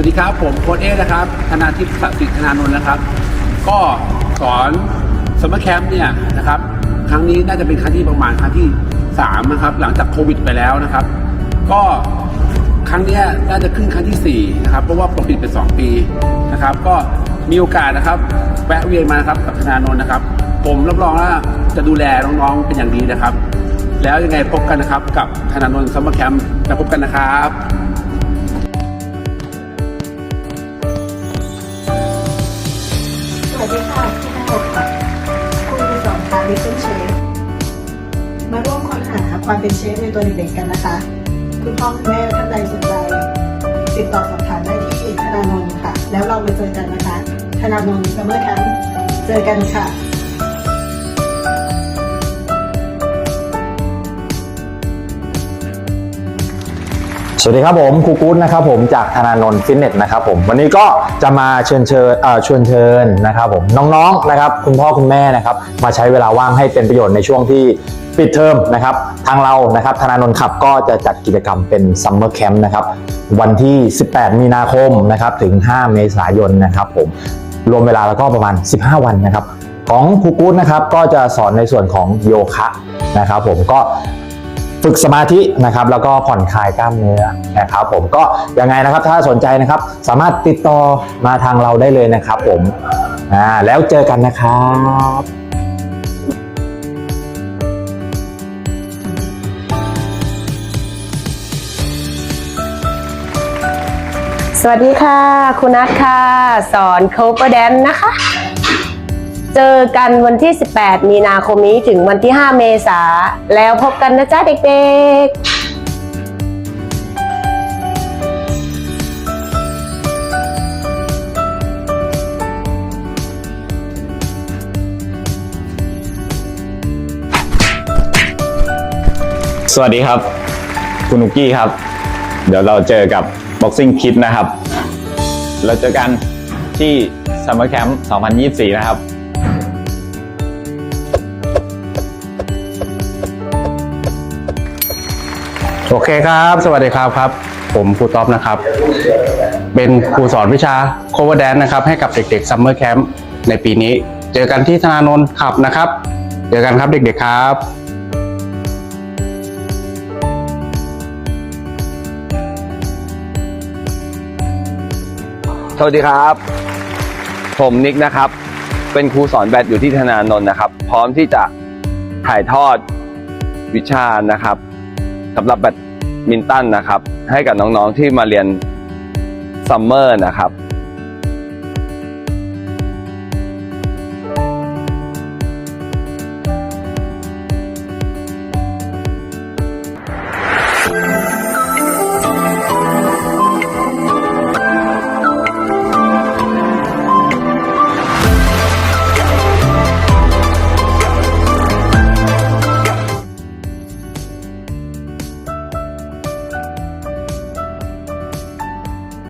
วัสดีครับ ผมโค้ชเอนะครับธนาทิพย์สสิทธนานนท์นะครับ ก็สอนสม m แคมป์เนี่ยนะครับ ครั้งนี้น่าจะเป็นครั้งที่ประมาณครั้งที่3นะครับ หลังจากโควิดไปแล้วนะครับ ก็ครั้งนี้น่าจะขึ้นครั้งที่4นะครับ เพราะว่าปกปิดไป 2 ปีนะครับ ก็มีโอกาสนะครับแวะเวียนมานะครับกับธนานนท์นะครับ ผมรับรองว่าจะดูแลน้องๆเป็นอย่างดีนะครับ แล้วยังไงพบกันนะครับกับธนานนท์ซัมเมอร์แคมป์แล้วพบกันนะครับ ดีค่ะที่น่ารักค่ะครูสองค่ะ Little Chef มาร่วมค้นหาความเป็นเชฟในตัวเด็กๆกันนะคะ คุณพ่อคุณแม่ท่านใดสนใจติดต่อสอบถามได้ที่ธนานนท์ค่ะ แล้วเรามาเจอกันนะคะธนานนท์ซัมเมอร์แคมป์เจอกันค่ะ สวัสดีครับผมครูกู๊ดนะครับผมจากธนานนท์ฟิตเนสนะครับผมวันนี้ก็จะมาเชิญเชิญเอ่อชวนเชิญนะครับผมน้องๆนะครับคุณพ่อคุณแม่นะครับมาใช้เวลาว่างให้เป็นประโยชน์ในช่วงที่ปิดเทอมนะครับทางเรานะครับธนานนท์ขับก็จะจัดกิจกรรมเป็นซัมเมอร์แคมป์นะครับวันที่ 18 มีนาคมนะครับถึง 5 เมษายนนะครับผมรวมเวลาแล้วก็ประมาณ 15 วันนะครับของครูกู๊ดนะครับก็จะสอนในส่วนของโยคะนะครับผมก็ ฝึกสมาธินะครับแล้วก็ผ่อนคลายกล้ามเนื้อนะครับผมก็ยังไงนะครับถ้าสนใจนะครับสามารถติดต่อมาทางเราได้เลยนะครับผมอ่าแล้วเจอกันนะครับสวัสดีค่ะ คุณนัทค่ะ สอนโคเ e อร์แดนนะคะ เจอกันวันที่ 18 มีนาคมนี้ถึงวันที่ 5 เมษาแล้วพบกันนะจ๊ะเด็กๆสวัสดีครับ คุณนุกกี้ครับ เดี๋ยวเราเจอกับ Boxing Kid นะครับ เราเจอกันที่ Summer Camp 2024 นะครับ โอเคครับ สวัสดีครับครับ ผมครูท็อปนะครับ เป็นครูสอนวิชา cover dance นะครับ ให้กับเด็กๆ summer camp ในปีนี้ เจอกันที่ธนานนท์ขับนะครับ เจอกันครับเด็กๆครับสวัสดีครับ ผมนิกนะครับ เป็นครูสอนแบดอยู่ที่ธนานนท์นะครับ พร้อมที่จะถ่ายทอดวิชานะครับ สำหรับแบดมินตันนะครับ ให้กับน้องๆที่มาเรียนซัมเมอร์นะครับ